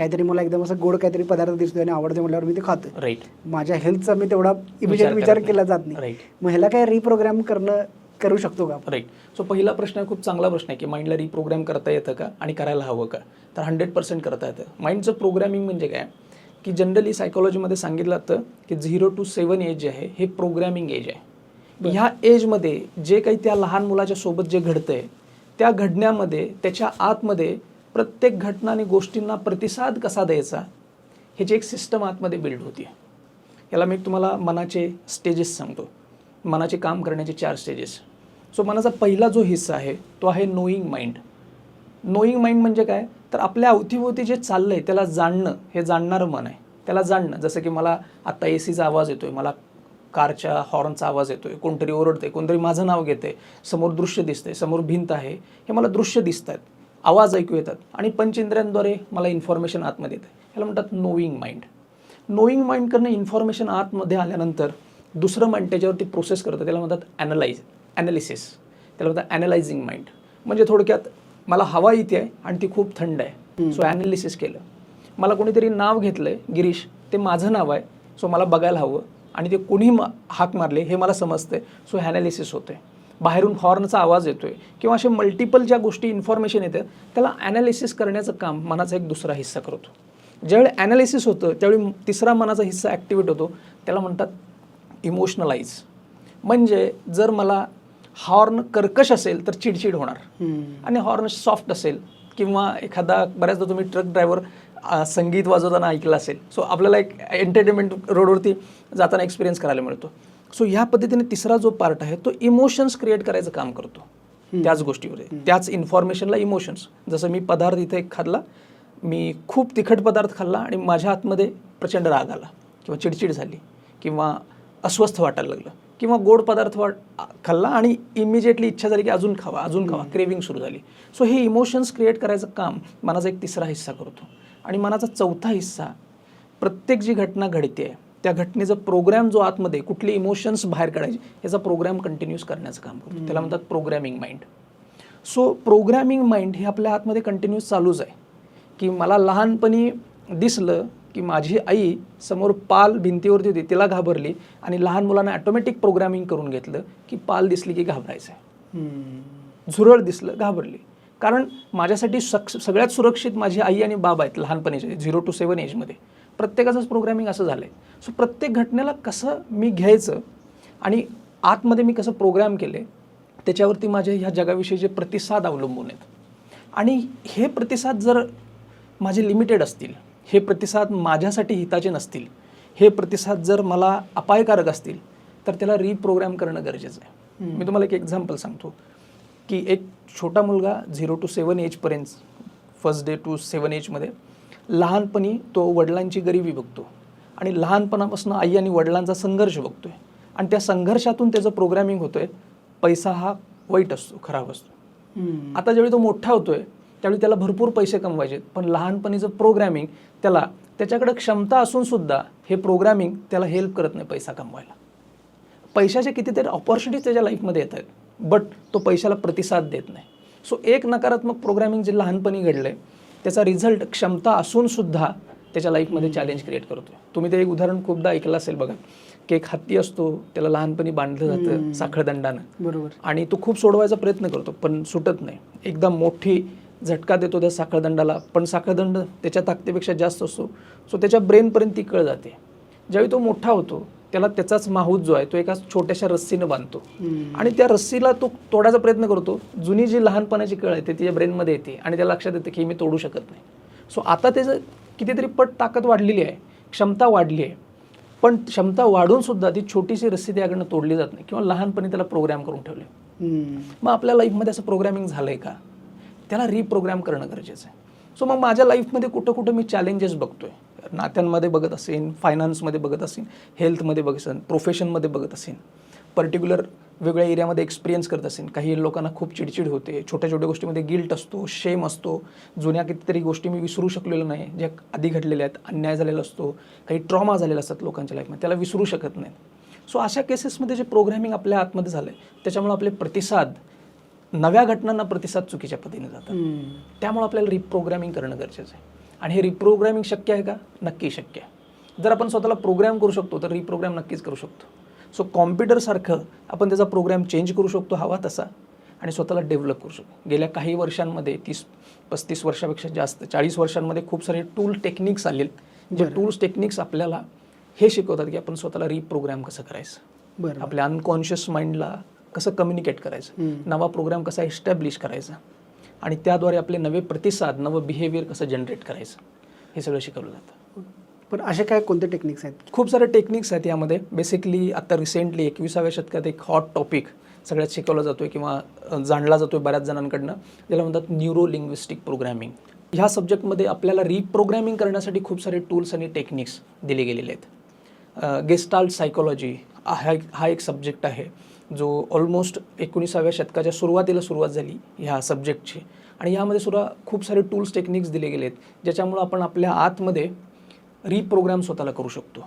काहीतरी मला एकदम असं गोड काहीतरी पदार्थ दिसतोय आणि आवडते म्हटल्यावर मी ते खातो राईट माझ्या हेल्थचा मी तेवढा इमिजिएट विचार केला. जात नाही. मग ह्याला काय रिप्रोग्राम करणं करू शकतो का? राईट सो पहिला प्रश्न खूप चांगला प्रश्न आहे की माइंडला रिप्रोग्राम करता येतं का आणि करायला हवं का? तर हंड्रेड पर्सेंट करता येतं. माइंडचं प्रोग्रामिंग म्हणजे काय? की जनरली सायकोलॉजीमध्ये सांगितलं जातं की झिरो टू सेवन एज जे आहे हे प्रोग्रामिंग एज आहे. ह्या एजमध्ये जे काही त्या लहान मुलाच्या सोबत जे घडतंय त्या घडण्यामध्ये त्याच्या आतमध्ये प्रत्येक घटना आणि गोष्टींना प्रतिसाद कसा द्यायचा ह्याची एक सिस्टम आतमध्ये बिल्ड होती. याला मी तुम्हाला मनाचे स्टेजेस सांगतो. मनाचे काम करण्याचे चार स्टेजेस सो मनाचा पहिला जो हिस्सा आहे तो आहे नोईंग माइंड नोईंग माइंड म्हणजे काय? तर आपल्या अवतीभोवती जे चाललं आहे त्याला जाणणं हे जाणणारं मन आहे. त्याला जाणणं जसं की मला आत्ता ए सीचा आवाज येतो आहे मला कारच्या हॉर्नचा आवाज येतो आहे कोणतरी ओरडते कोणतरी माझं नाव घेते समोर दृश्य दिसतंय समोर भिंत आहे हे मला दृश्य दिसत आहेत आवाज ऐकू येतात. आणि पंचेंद्रियांद्वारे मला इन्फॉर्मेशन आतमध्ये येते. ह्याला म्हणतात नोईंग माइंड नोईंग माइंड करणं इन्फॉर्मेशन आतमध्ये आल्यानंतर दुसरं माइंड त्याच्यावरती प्रोसेस करतं. त्याला म्हणतात ॲनालाइज ॲनालिसिस त्याला म्हणतात ॲनालायझिंग माइंड म्हणजे थोडक्यात मला हवा इथे आहे आणि ती खूप थंड आहे. सो ॲनालिसिस केलं. मला कोणीतरी नाव घेतलंय गिरीश. ते माझं नाव आहे. सो मला बघायला हवं. आणि ते कोणी मा- हाक मारले हे मला समजते सो ॲनालिसिस होते बाहेरून हॉर्नचा आवाज येतोय किंवा असे मल्टिपल ज्या गोष्टी इन्फॉर्मेशन येतात त्याला ॲनालिसिस करण्याचं काम मनाचा एक दुसरा हिस्सा करतो. ज्यावेळी ॲनालिसिस होतं त्यावेळी तिसरा मनाचा हिस्सा ॲक्टिवेट होतो त्याला म्हणतात इमोशनलाइज म्हणजे जर मला हॉर्न कर्कश असेल तर चिडचिड होणार. आणि हॉर्न सॉफ्ट असेल किंवा एखादा बऱ्याचदा तुम्ही ट्रक ड्रायव्हर संगीत वाजवताना ऐकलं असेल सो आपल्याला एक एंटरटेनमेंट रोडवरती जाताना एक्सपिरियन्स करायला मिळतो. सो ह्या पद्धतीने तिसरा जो पार्ट आहे तो इमोशन्स क्रिएट करायचं काम करतो. त्याच गोष्टीवर. त्याच इन्फॉर्मेशनला इमोशन्स जसं मी पदार्थ इथे खाल्ला मी खूप तिखट पदार्थ खाल्ला आणि माझ्या आतमध्ये प्रचंड राग आला किंवा चिडचिड झाली किंवा अस्वस्थ वाटायला लागलं किंवा गोड पदार्थ वाट खाल्ला आणि इमिजिएटली इच्छा झाली की अजून खावा अजून खावा. क्रेविंग सुरू झाली. सो हे इमोशन्स क्रिएट करायचं काम मनाचा एक तिसरा हिस्सा करतो. आणि मनाचा चौथा हिस्सा प्रत्येक जी घटना घडते त्या घटनेचा प्रोग्राम जो आतमध्ये कुठले इमोशन्स बाहेर काढायचे याचा प्रोग्राम कंटिन्यूस करण्याचं काम करतो. त्याला म्हणतात programming mind so programming mind हे आपल्या आतमध्ये कंटिन्यूस चालूच आहे. की मला लहानपणी दिसलं की माझी आई समोर पाल भिंतीवरती होती तिला घाबरली आणि लहान मुलांना ॲटोमॅटिक प्रोग्रामिंग करून घेतलं की पाल दिसली की घाबरायचं आहे. झुरळ दिसलं घाबरली. कारण माझ्यासाठी सक सगळ्यात सुरक्षित माझी आई आणि बाबा आहेत लहानपणीचे झिरो टू सेवन एजमध्ये प्रत्येकाचंच प्रोग्रामिंग असं झालं आहे सो प्रत्येक घटनेला कसं मी घ्यायचं आणि आतमध्ये मी कसं प्रोग्राम केले त्याच्यावरती माझे ह्या जगाविषयीचे प्रतिसाद अवलंबून आहेत. आणि हे प्रतिसाद जर माझे लिमिटेड असतील हे प्रतिसाद माझ्यासाठी हिताचे नसतील हे प्रतिसाद जर मला अपायकारक असतील तर त्याला रिप्रोग्राम करणं गरजेचं आहे. मी तुम्हाला एक एक्झाम्पल सांगतो की एक छोटा मुलगा झिरो टू सेवन एजपर्यंत फर्स्ट डे टू सेवन एजमध्ये लहानपणी तो वडिलांची गरिबी बघतो आणि लहानपणापासून आई आणि वडिलांचा संघर्ष बघतोय. आणि त्या संघर्षातून त्याचं प्रोग्रामिंग होतोय. पैसा हा वाईट असतो खराब असतो. आता ज्यावेळी तो मोठा होतोय त्यावेळी त्याला भरपूर पैसे कमवायचे पण लहानपणीचं प्रोग्रॅमिंग त्याला त्याच्याकडे क्षमता असून सुद्धा हे प्रोग्रॅमिंग त्याला हेल्प करत नाही पैसा कमवायला. पैशाचे कितीतरी ऑपॉर्च्युनिटीज त्याच्या लाईफमध्ये येत आहेत बट तो पैशाला प्रतिसाद देत नाही. सो एक नकारात्मक प्रोग्रॅमिंग जे लहानपणी घडलंय त्याचा रिझल्ट क्षमता असून सुद्धा त्याच्या लाईफमध्ये चॅलेंज क्रिएट करतोय. तुम्ही ते एक उदाहरण खूपदा ऐकलं असेल बघा. की एक हत्ती असतो त्याला लहानपणी बांधलं जातं साखळदंडानं. बरोबर. आणि तो खूप सोडवायचा प्रयत्न करतो पण सुटत नाही. एकदम मोठी झटका देतो त्या साखळदंडाला पण साखळदंड त्याच्या ताकदीपेक्षा जास्त असतो. सो त्याच्या ब्रेनपर्यंत ती कळ जाते ज्यावेळी तो मोठा होतो त्याला त्याचाच माहूत जो आहे तो एका छोट्याशा रस्सीनं बांधतो. आणि त्या रस्सीला तो तोडायचा प्रयत्न करतो. जुनी जी लहानपणाची कळ आहे ती तिच्या ब्रेनमध्ये येते आणि त्याला लक्षात येते की मी तोडू शकत नाही. सो आता त्याचं कितीतरी पट ताकद वाढलेली आहे क्षमता वाढली आहे पण क्षमता वाढून सुद्धा ती छोटीशी रस्सी त्याकडनं तोडली जात नाही किंवा लहानपणी त्याला प्रोग्राम करून ठेवले. मग आपल्या लाईफमध्ये असं प्रोग्रामिंग झालं आहे का? त्याला रिप्रोग्राम करणं गरजेचं आहे. सो मग माझ्या लाईफमध्ये कुठं कुठं मी चॅलेंजेस बघतोय. नात्यांमध्ये बघत असेन फायनान्समध्ये बघत असेन हेल्थमध्ये बघत असेन प्रोफेशनमध्ये बघत असेन पर्टिक्युलर वेगळ्या एरियामध्ये एक्सपिरियन्स करत असेल काही लोकांना खूप चिडचिड होते छोट्या छोट्या गोष्टीमध्ये गिल्ट असतो शेम असतो. जुन्या कितीतरी गोष्टी मी विसरू शकलेलो नाही ज्या आधी घडलेल्या आहेत अन्याय झालेला असतो काही ट्रॉमा झालेला असतात लोकांच्या लाईफमध्ये त्याला विसरू शकत नाही सो अशा केसेसमध्ये जे प्रोग्रॅमिंग आपल्या आतमध्ये झालं आहे त्याच्यामुळे आपले प्रतिसाद नव्या घटनांना प्रतिसाद चुकीच्या पद्धतीने जातात. त्यामुळे आपल्याला रिप्रोग्रॅमिंग करणं गरजेचं आहे. आणि हे रिप्रोग्रॅमिंग शक्य आहे का? नक्की शक्य आहे. जर आपण स्वतःला प्रोग्राम करू शकतो तर रिप्रोग्राम नक्कीच करू शकतो. सो कॉम्प्युटरसारखं आपण त्याचा प्रोग्राम चेंज करू शकतो हवा तसा आणि स्वतःला डेव्हलप करू शकतो. गेल्या काही वर्षांमध्ये तीस पस्तीस वर्षापेक्षा जास्त चाळीस वर्षांमध्ये खूप सारे टूल टेक्निक्स आलेत जे टूल्स टेक्निक्स आपल्याला हे शिकवतात की आपण स्वतःला रिप्रोग्राम कसं करायचं. बरं. आपल्या अनकॉन्शियस माइंडला कसं कम्युनिकेट करायचं. नवा प्रोग्राम कसा एस्टॅब्लिश करायचा. आणि त्याद्वारे आपले नवे प्रतिसाद नवं बिहेवियर कसं जनरेट करायचं? हे सगळं शिकवलं जातं. पण असे काय कोणते टेक्निक्स आहेत? खूप सारे टेक्निक्स आहेत यामध्ये. बेसिकली आता रिसेंटली एकविसाव्या शतकात एक हॉट टॉपिक सगळ्यात शिकवला जातोय किंवा अ, जाणला जातोय बऱ्याच जणांकडनं. ज्याला म्हणतात न्यूरो लिंग्विस्टिक प्रोग्रॅमिंग ह्या सब्जेक्टमध्ये आपल्याला रिप्रोग्रॅमिंग करण्यासाठी खूप सारे टूल्स आणि टेक्निक्स दिले गेलेले आहेत. गेस्टाल्ट सायकोलॉजी हा हा एक सब्जेक्ट आहे. जो ऑलमोस्ट एकोणीसाव्या शतकाच्या सुरुवातीला सुरुवात झाली ह्या सब्जेक्टची आणि यामध्ये सुद्धा खूप सारे टूल्स टेक्निक्स दिले गेले आहेत ज्याच्यामुळं आपण आपल्या आतमध्ये रिप्रोग्राम स्वतःला करू शकतो.